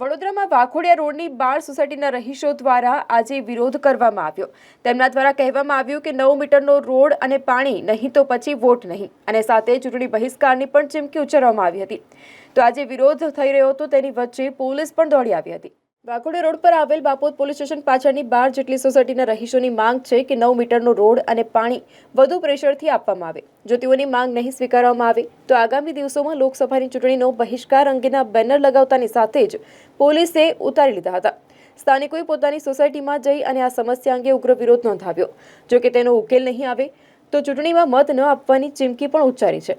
વડોદરામાં વાઘોડિયા રોડની બાર સોસાયટીના રહીશો દ્વારા આજે વિરોધ કરવામાં આવ્યો. તેમના દ્વારા કહેવામાં આવ્યું કે નવ મીટરનો રોડ અને પાણી નહીં તો પછી વોટ નહીં. અને સાથે ચૂંટણી બહિષ્કારની પણ ચીમકી ઉચ્ચારવામાં આવી હતી. તો આજે વિરોધ થઈ રહ્યો હતો, તેની વચ્ચે પોલીસ પણ દોડી આવી હતી. વાઘોડિયા રોડ પર આવેલ બાપોદ પોલીસ સ્ટેશન પાછળની બાર જેટલી સોસાયટીના રહીશોની માંગ છે કે નવ મીટરનો રોડ અને પાણી વધુ પ્રેશરથી આપવામાં આવે. જો તેઓની માંગ નહીં સ્વીકારવામાં આવે, તો આગામી દિવસોમાં લોકસભાની ચૂંટણીનો બહિષ્કાર અંગેના બેનર લગાવતાની સાથે જ પોલીસે ઉતારી લીધા હતા. સ્થાનિકોએ પોતાની સોસાયટીમાં જઈ અને આ સમસ્યા અંગે ઉગ્ર વિરોધ નોંધાવ્યો. જો કે તેનો ઉકેલ નહીં આવે, તો ચૂંટણીમાં મત ન આપવાની ચીમકી પણ ઉચ્ચારી છે.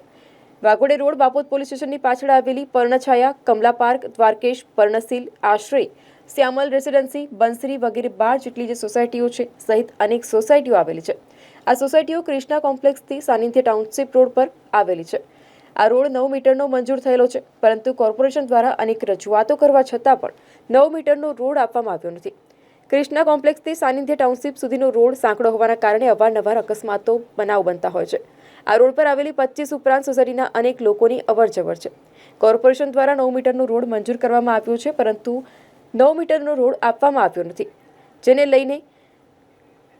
વાઘોડે રોડ બાપોદ પોલીસ સ્ટેશનની પાછળ આવેલી પર્ણછાયા, કમલા પાર્ક, દ્વારકેશ, પર્ણશીલ, આશ્રય શ્યામલ રેસિડેન્સી, બંસરી વગેરે બાર જેટલી જે સોસાયટીઓ છે, સહિત અનેક સોસાયટીઓ આવેલી છે. આ સોસાયટીઓ ક્રિષ્ના કોમ્પ્લેક્સથી સાનિધ્ય ટાઉનશીપ રોડ પર આવેલી છે. આ રોડ નવ મીટરનો મંજૂર થયેલો છે, પરંતુ કોર્પોરેશન દ્વારા અનેક રજૂઆતો કરવા છતાં પણ નવ મીટરનો રોડ આપવામાં આવ્યો નથી. ક્રિષ્ના કોમ્પ્લેક્સથી સાનિધ્ય ટાઉનશીપ સુધીનો રોડ સાંકડો હોવાના કારણે અવારનવાર અકસ્માતો, બનાવ બનતા હોય છે. આ રોડ પર આવેલી પચીસ ઉપરાંત સોસાયટીના અનેક લોકોની અવરજવર છે. કોર્પોરેશન દ્વારા નવ મીટરનો રોડ મંજૂર કરવામાં આવ્યો છે, પરંતુ નવ મીટરનો રોડ આપવામાં આવ્યો નથી. જેને લઈને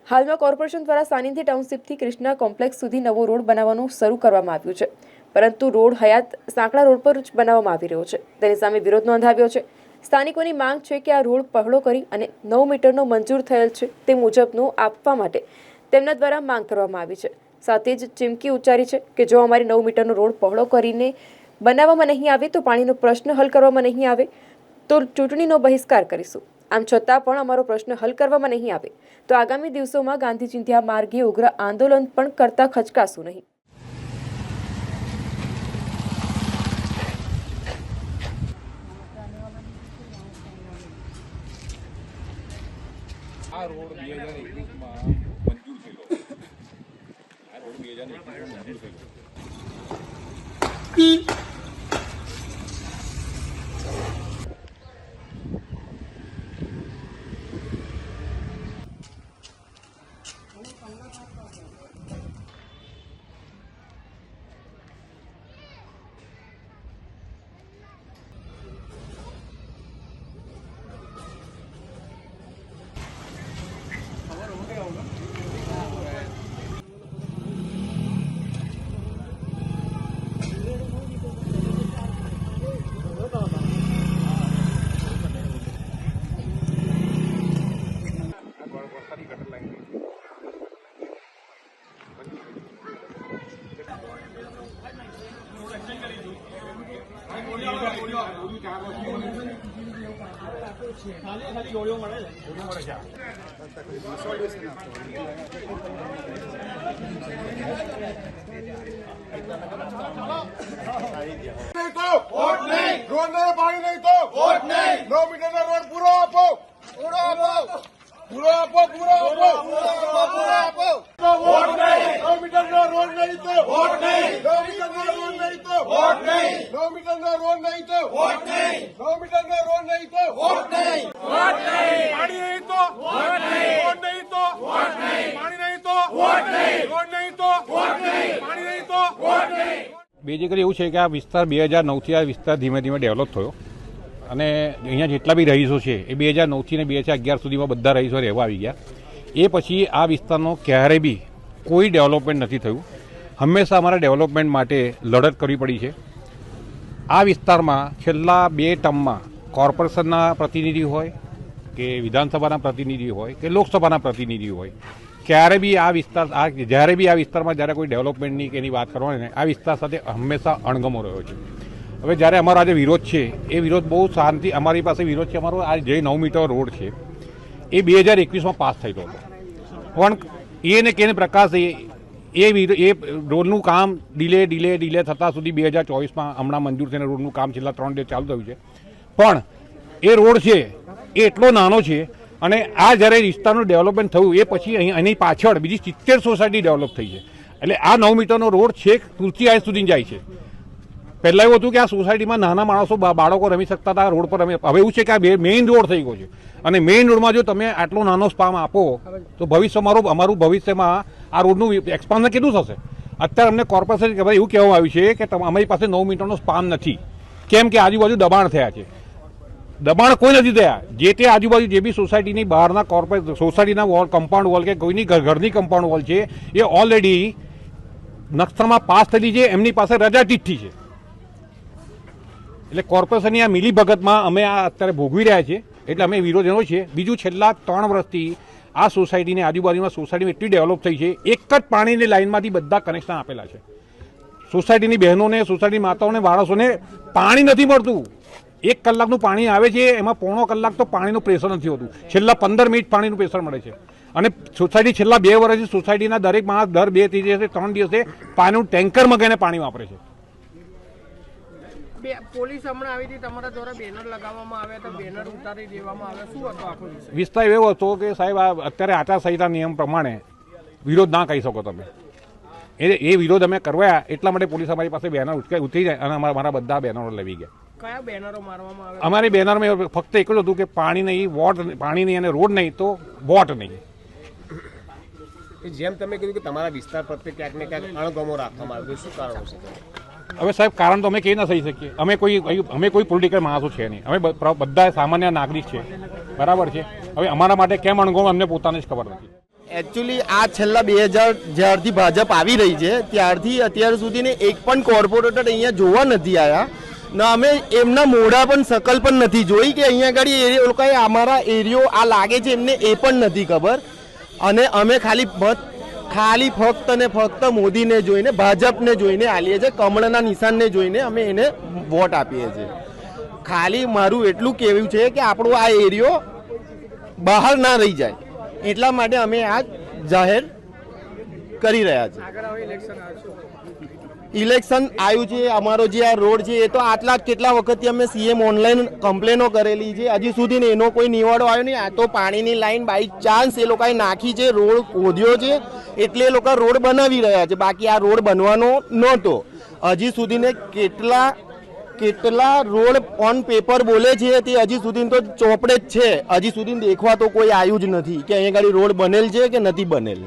હાલમાં કોર્પોરેશન દ્વારા સાનિધ્ય ટાઉનશીપથી કૃષ્ણા કોમ્પ્લેક્સ સુધી નવો રોડ બનાવવાનું શરૂ કરવામાં આવ્યું છે. પરંતુ રોડ હયાત સાંકડા રોડ પર જ બનાવવામાં આવી રહ્યો છે. તેની સામે વિરોધ નોંધાવ્યો છે. સ્થાનિકોની માંગ છે કે આ રોડ પહોળો કરી અને નવ મીટરનો મંજૂર થયેલ છે તે મુજબનું આપવા માટે તેમના દ્વારા માંગ કરવામાં આવી છે. સાથે જ ચીમકી ઉચ્ચારી છે કે જો અમારી નવ મીટરનો રોડ પહોળો કરીને બનાવવામાં નહીં આવે તો પાણીનો પ્રશ્ન હલ કરવામાં નહીં આવે. તો ચૂંટણીનો બહિષ્કાર કરીશું. આમ છતાં પણ અમારો પ્રશ્ન હલ કરવામાં નહીં આવે. તો આગામી દિવસોમાં ગાંધી ચિંધ્યા માર્ગે ઉગ્ર આંદોલન પણ કરતા ખચકાશું નહીં. આ નહીં તો વોટ નહીં રોડ ને પાણી નહીં તો વોટ નહીં રોડ નો રોડ નહીં તો વોટ નહીં નવ મીટર નહીં નવ મીટર નો રોડ નહીં તો વોટ નહીં. નવ મીટરના રોડ નહીં તો વોટ નહીં. વોટ નહીં. પાણી નહીં તો વોટ નહીં. રોડ નહીં તો વોટ નહીં. પાણી નહીં તો વોટ નહીં. રોડ નહીં તો વોટ નહીં. પાણી નહીં તો વોટ નહીં. બેઝિકલી એવું છે કે આ વિસ્તાર બે હજાર નવથી આ વિસ્તાર ધીમે ધીમે ડેવલપ થયો. અને અહીંયા જેટલા બી રહીશો છે એ બે હજાર નવથી ને બે હજાર અગિયાર સુધીમાં બધા રહીશો રહેવા આવી ગયા. એ પછી આ વિસ્તારનો ક્યારેય બી કોઈ ડેવલપમેન્ટ નથી થયું. હંમેશા અમારા ડેવલપમેન્ટ માટે લડત કરવી પડી છે. આ વિસ્તારમાં છેલ્લા બે ટર્મમાં કોર્પોરેશનના પ્રતિનિધિ હોય કે વિધાનસભાના પ્રતિનિધિ હોય કે લોકસભાના પ્રતિનિધિ હોય, ક્યારે બી આ વિસ્તાર, આ જ્યારે બી આ વિસ્તારમાં જ્યારે કોઈ ડેવલપમેન્ટની કે એની વાત કરવાની આ વિસ્તાર સાથે હંમેશા અણગમો રહ્યો છે. હવે જ્યારે અમારો આજે વિરોધ છે, એ વિરોધ બહુ શાંતિ, અમારી પાસે વિરોધ છે, અમારો આ જે નવ મીટર રોડ છે, એ બે હજાર એકવીસમાં પાસ થયેલો હતો. પણ એને કેને પ્રકાશ એ એ એ રોડનું કામ ડીલે ડીલે ડીલે થતાં સુધી બે હજાર ચોવીસમાં હમણાં મંજૂર થઈને રોડનું કામ છેલ્લા ત્રણ ડે ચાલુ થયું છે. પણ એ રોડ છે, એ એટલો નાનો છે અને આ જ્યારે વિસ્તારનું ડેવલપમેન્ટ થયું, એ પછી અહીં એની પાછળ બીજી સિત્તેર સોસાયટી ડેવલપ થઈ છે. એટલે આ નવ મીટરનો રોડ છેક તુલસી આય સુધી જાય છે. પહેલાં એવું હતું કે આ સોસાયટીમાં નાના માણસો બાળકો રમી શકતા હતા રોડ પર રમી હવે એવું છે કે આ મેઇન રોડ થઈ ગયો છે. અને મેઇન રોડમાં જો તમે આટલો નાનો સ્પામ આપો, તો ભવિષ્ય અમારું અમારું ભવિષ્યમાં આ રોડનું એક્સપાન્શન કેટલું થશે? અત્યારે અમને કોર્પોરેશન કે ભાઈ એવું કહેવામાં આવ્યું છે કે અમારી પાસે નવ મીટરનો સ્પાન નથી. કેમ કે આજુબાજુ દબાણ થયા છે. દબાણ કોઈ નથી થયા. જે તે આજુબાજુ જે બી સોસાયટીની બહારના કોર્પોરેટ સોસાયટીના વોલ કમ્પાઉન્ડ વોલ કે કોઈની ઘરની કમ્પાઉન્ડ વોલ છે, એ ઓલરેડી નક્ષત્રમાં પાસ થયેલી છે, એમની પાસે રજા ચિઠ્ઠી છે. એટલે કોર્પોરેશનની આ મિલીભગતમાં અમે આ અત્યારે ભોગવી રહ્યા છીએ એટલે અમે વિરોધ એનો છીએ બીજું છેલ્લા ત્રણ વર્ષથી આ સોસાયટીની આજુબાજુમાં સોસાયટીમાં એટલી ડેવલપ થઈ છે, એક જ પાણીની લાઇનમાંથી બધા કનેક્શન આપેલા છે. સોસાયટીની બહેનોને સોસાયટી માતાઓને માણસોને પાણી નથી મળતું. એક કલાકનું પાણી આવે છે, એમાં પોણો કલાક તો પાણીનું પ્રેશર નથી હોતું. છેલ્લા પંદર મિનિટ પાણીનું પ્રેશર મળે છે. અને સોસાયટી છેલ્લા બે વર્ષથી સોસાયટીના દરેક માણસ દર બે દિવસે ત્રણ દિવસે પાણીનું ટેન્કર મગાઈને પાણી વાપરે છે. બે પોલીસ હમણાં આવી હતી તમારા દ્વારા બેનર લગાવવામાં આવ્યા હતા બેનર ઉતારી દેવામાં આવ્યા. શું હતો આખો વિષય? વિસ્તાર એવો હતો કે સાહેબ આ અત્યારે આચારસંહિતા નિયમ પ્રમાણે વિરોધ ના કહી શકો તમે. એ એ વિરોધ અમે કરવાયા એટલા માટે પોલીસ અમારી પાસે બેનર ઉચકાઈ ઉતરી જાય અને અમારા મારા બધા બેનરો લેવી ગયા. કયા બેનરો મારવામાં આવે અમારી બેનરમાં ફક્ત એક જ હતું કે પાણી નહીં વોટ પાણી નહીં અને રોડ નહીં તો વોટ નહીં. એ જેમ તમે કીધું કે તમારા વિસ્તાર પ્રત્યે ક્યાંક ને ક્યાંક અણગમો રાખવામાં આવ્યો શું કારણ છે? હવે સાહેબ, કારણ તો અમે કહી ના થઈ શકીએ. અમે કોઈ અમે કોઈ પોલિટિકલ માણસો છે નહીં. અમે બધા સામાન્ય નાગરિક છે. બરાબર છે? હવે અમારા માટે કેમ અણગો અમને પોતાને જ ખબર નથી. એકચ્યુઅલી આ છેલ્લા બે હજાર, જ્યારથી ભાજપ આવી રહી છે, ત્યારથી અત્યાર સુધીને એક પણ કોર્પોરેટર અહીંયા જોવા નથી આવ્યા ને અમે એમના મોઢા પણ શકલ પણ નથી જોઈ કે અહીંયા આગળ એ લોકોએ અમારા એરિયો આ લાગે છે એમને એ પણ નથી ખબર. અને અમે ખાલી મત ખાલી ફક્ત ને ફક્ત મોદીને જોઈને, ભાજપને જોઈને આલીએ છીએ, કમળના નિશાનને જોઈને અમે એને વોટ આપીએ છીએ. ખાલી મારું એટલું કહેવું છે કે આપણો આ એરિયો બહાર ના રહી જાય. એટલા માટે અમે આ જાહેર કરી રહ્યા છીએ. ઇલેક્શન આવ્યું છે, અમારો જે આ રોડ છે, એ તો આટલા કેટલા વખતથી અમે સીએમ ઓનલાઈન કમ્પ્લેનો કરેલી છે. હજી સુધી એનો કોઈ નિવાડો આવ્યો નહીં. આ તો પાણીની લાઈન બાય ચાન્સ એ લોકોએ નાખી છે, રોડ ખોદ્યો છે. એટલે એ લોકો રોડ બનાવી રહ્યા છે. બાકી આ રોડ બનવાનો નહોતો. હજી સુધીને કેટલા કેટલા રોડ ઓન પેપર બોલે છે તે હજી સુધી તો ચોપડે જ છે. હજી સુધી દેખવા તો કોઈ આવ્યું જ નથી કે અહીંયા ગાડી રોડ બનેલ છે કે નથી બનેલ.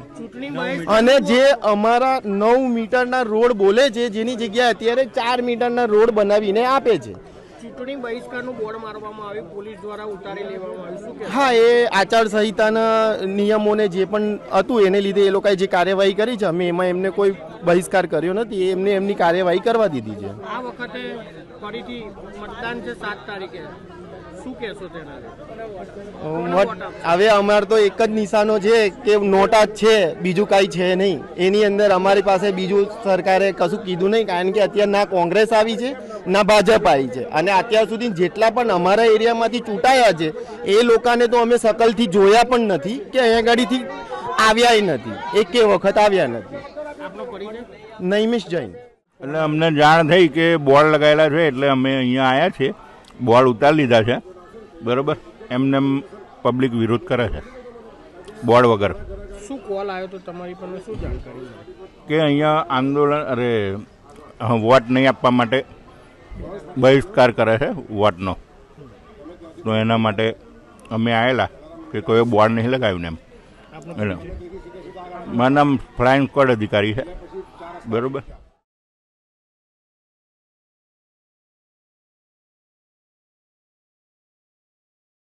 અને જે અમારા નવ મીટરના રોડ બોલે છે જેની જગ્યાએ અત્યારે ચાર મીટરના રોડ બનાવીને આપે છે. ચૂંટણી બહિષ્કારનું બોર્ડ મારવામાં આવ્યું પોલીસ દ્વારા ઉતારી લેવામાં આવ્યું. શું હા એ આચારસંહિતાના નિયમોને જે પણ હતું એને લીધે એ લોકોએ જે કાર્યવાહી કરી છે અમે એમાં એમને કોઈ બહિષ્કાર કર્યો નથી એમને એમની કાર્યવાહી કરવા દીધી છે. આ વખતે ફરીથી મતદાન છે સાત તારીખે. શું કહેશો તેના હવે અમારે તો એક જ નિશાનો છે કે નોટા જ છે બીજું કાંઈ છે નહીં. એની અંદર અમારી પાસે બીજું સરકારે કશું કીધું નહીં કારણ કે અત્યારે ના કોંગ્રેસ આવી છે ના ભાજપ આવી છે. અને અત્યાર સુધી જેટલા પણ અમારા એરિયામાંથી ચૂંટાયા છે એ લોકોને તો અમે શકલથી જોયા પણ નથી કે અહીંયા ગાડીથી આવ્યાય નથી. એકે વખત આવ્યા નથી. આપનો નૈમિષ જૈન. એટલે અમને જાણ થઈ કે બોર્ડ લગાવેલા છે એટલે અમે અહીંયા આવ્યા છીએ. બોર્ડ ઉતારી લીધા છે. બરોબર? એમને એમ પબ્લિક વિરોધ કરે છે. બોર્ડ વગર. શું કોલ આવ્યો તો તમારી પર શું જાણકારી કે અહીંયા આંદોલન અરે વોટ નહીં આપવા માટે બહિષ્કાર કરે છે વોટનો. તો એના માટે અમે આવેલા કે કોઈ બોર્ડ નહીં લગાવ્યું ને એમ. એટલે મારું નામ ફ્લાઇંગ સ્ક્વોડ અધિકારી છે. બરોબર?